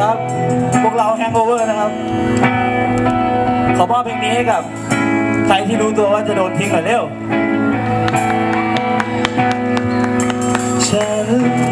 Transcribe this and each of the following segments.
ครับ พวกเราแฮงโอเวอร์นะครับ ขอมอบเพลงนี้ให้กับ ใครที่รู้ตัวว่าจะโดนทิ้งหน่อยเร็วฉัน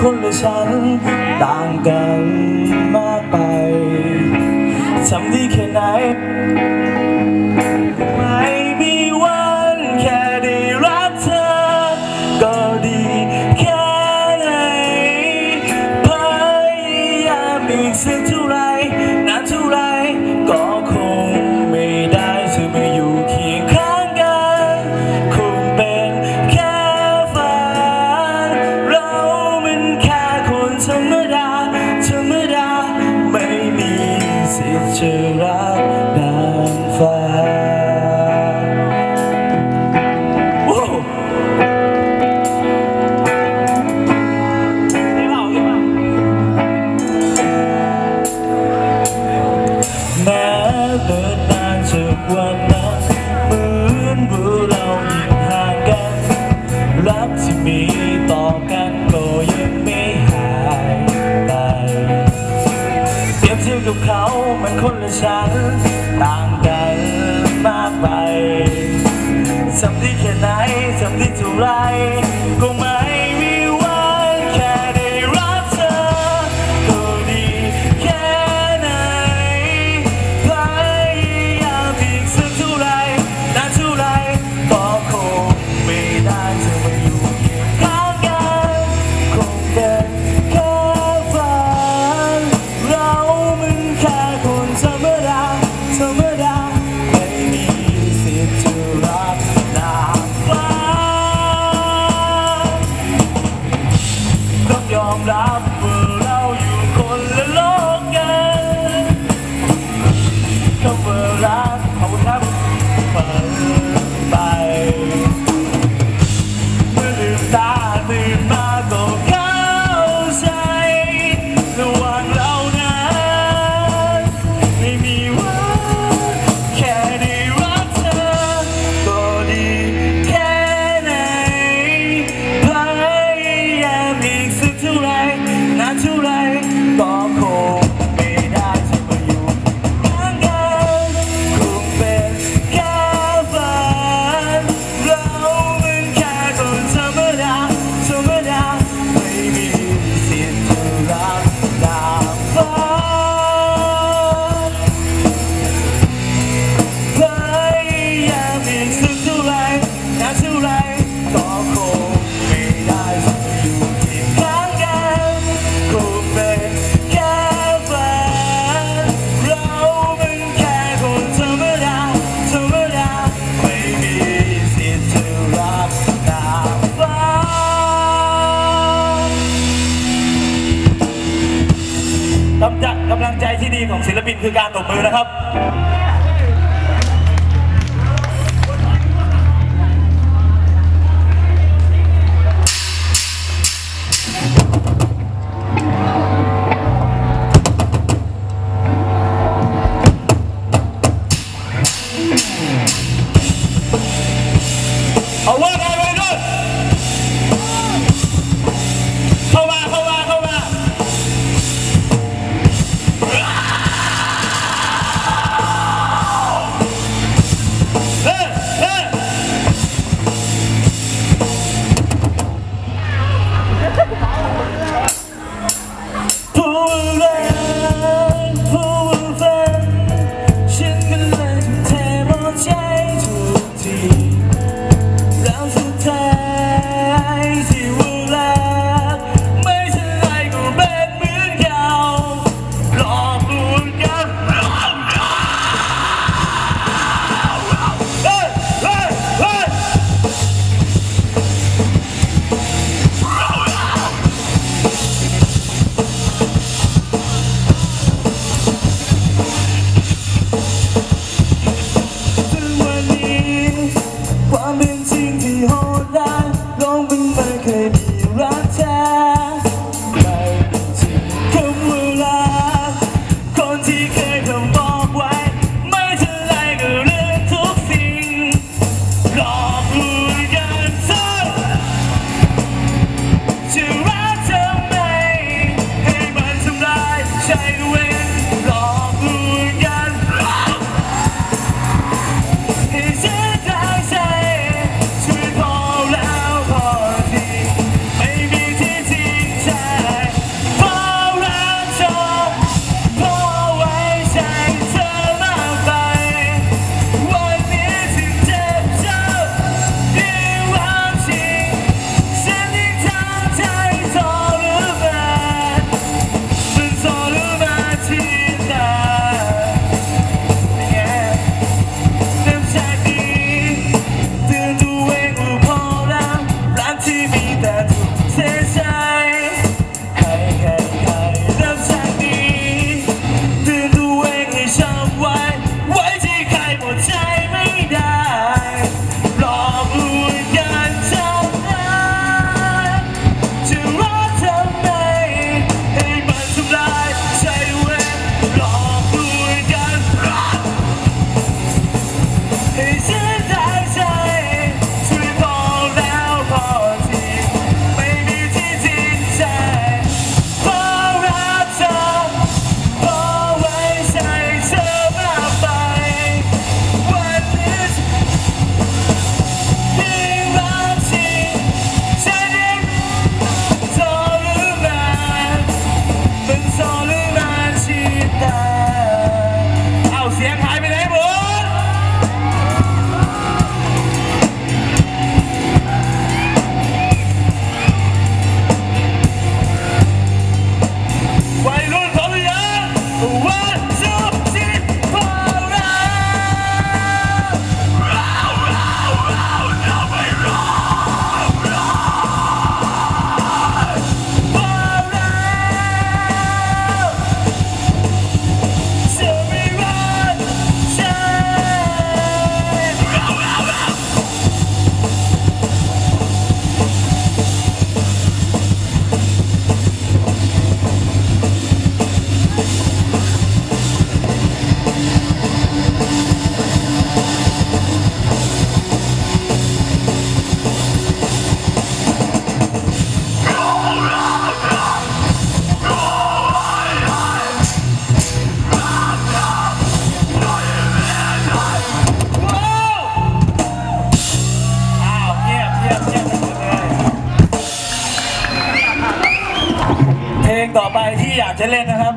คนและฉันต่างกันมากไป ทำดีแค่ไหน คือการตบมือนะครับ ต่อไปที่อยากจะเล่นนะครับ